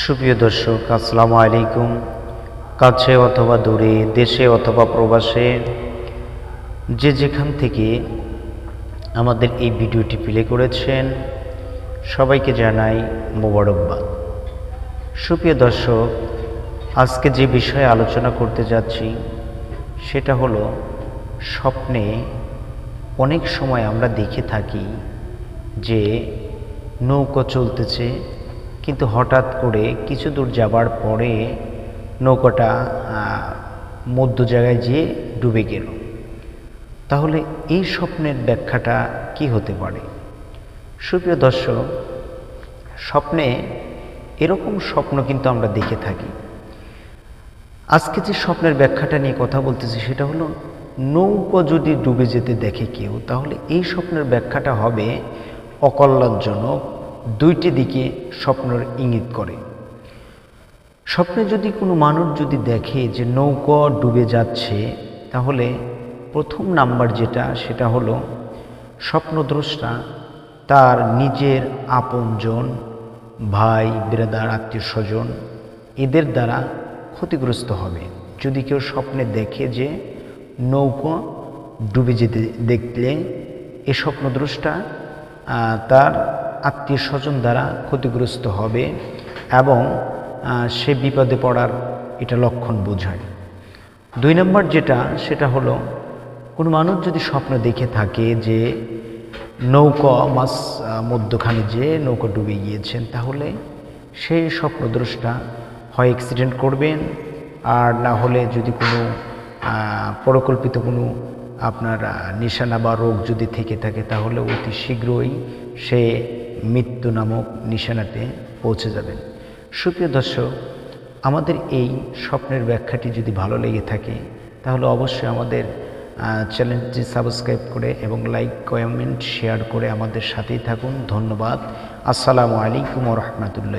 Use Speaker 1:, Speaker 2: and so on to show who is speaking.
Speaker 1: সুপ্রিয় দর্শক, আসসালামু আলাইকুম। কাছে অথবা দূরে, দেশে অথবা প্রবাসে, যে যেখান থেকে আমাদের এই ভিডিওটি প্লে করেছেন, সবাইকে জানাই মোবারকবাদ। সুপ্রিয় দর্শক, আজকে যে বিষয়ে আলোচনা করতে যাচ্ছি, সেটা হলো স্বপ্নে অনেক সময় আমরা দেখে থাকি যে নৌকো চলতেছে কিন্তু হঠাৎ করে কিছু দূর যাবার পরে নৌকাটা মধ্য জায়গায় যেয়ে ডুবে গেল। তাহলে এই স্বপ্নের ব্যাখ্যাটা কি হতে পারে? সুপ্রিয় দর্শক, স্বপ্নে এরকম স্বপ্ন কিন্তু আমরা দেখে থাকি। আজকে যে স্বপ্নের ব্যাখ্যাটা নিয়ে কথা বলতেছি সেটা হলো, নৌকা যদি ডুবে যেতে দেখে কেউ, তাহলে এই স্বপ্নের ব্যাখ্যাটা হবে অকল্যাণজনক দুইটি দিকে স্বপ্নের ইঙ্গিত করে। স্বপ্নে যদি কোনো মানুষ যদি দেখে যে নৌকো ডুবে যাচ্ছে, তাহলে প্রথম নাম্বার যেটা, সেটা হলো স্বপ্নদ্রষ্টা তার নিজের আপনজন, ভাই বিরাদার আত্মীয় স্বজন এদের দ্বারা ক্ষতিগ্রস্ত হবে। যদি কেউ স্বপ্নে দেখে যে নৌকো ডুবে যেতে দেখলে, এ স্বপ্নদ্রষ্টা তার আত্মীয় স্বজন দ্বারা ক্ষতিগ্রস্ত হবে এবং সে বিপদে পড়ার এটা লক্ষণ বোঝায়। দুই নম্বর যেটা সেটা হলো কোনো মানুষ যদি স্বপ্ন দেখে থাকে যে নৌকা আহ, মধ্যখানে যে নৌকা ডুবে গিয়েছেন তাহলে সেই স্বপ্নদ্রষ্টা হয় অ্যাক্সিডেন্ট করবেন। আর না হলে যদি কোনো পরিকল্পিত কোনো আপনার নিশানা বা রোগ যদি থেকে থাকে তাহলে অতি শীঘ্রই সে মৃত্যু নামক নিশানাতে পৌঁছে যাবেন। সুপ্রিয় দর্শক, আমাদের এই স্বপ্নের ব্যাখ্যাটি যদি ভালো লেগে থাকে, তাহলে অবশ্যই আমাদের চ্যানেলটি সাবস্ক্রাইব করে এবং লাইক, কমেন্ট, শেয়ার করে আমাদের সাথেই থাকুন। ধন্যবাদ। আসসালামু আলাইকুম রহমতুল্লাহ।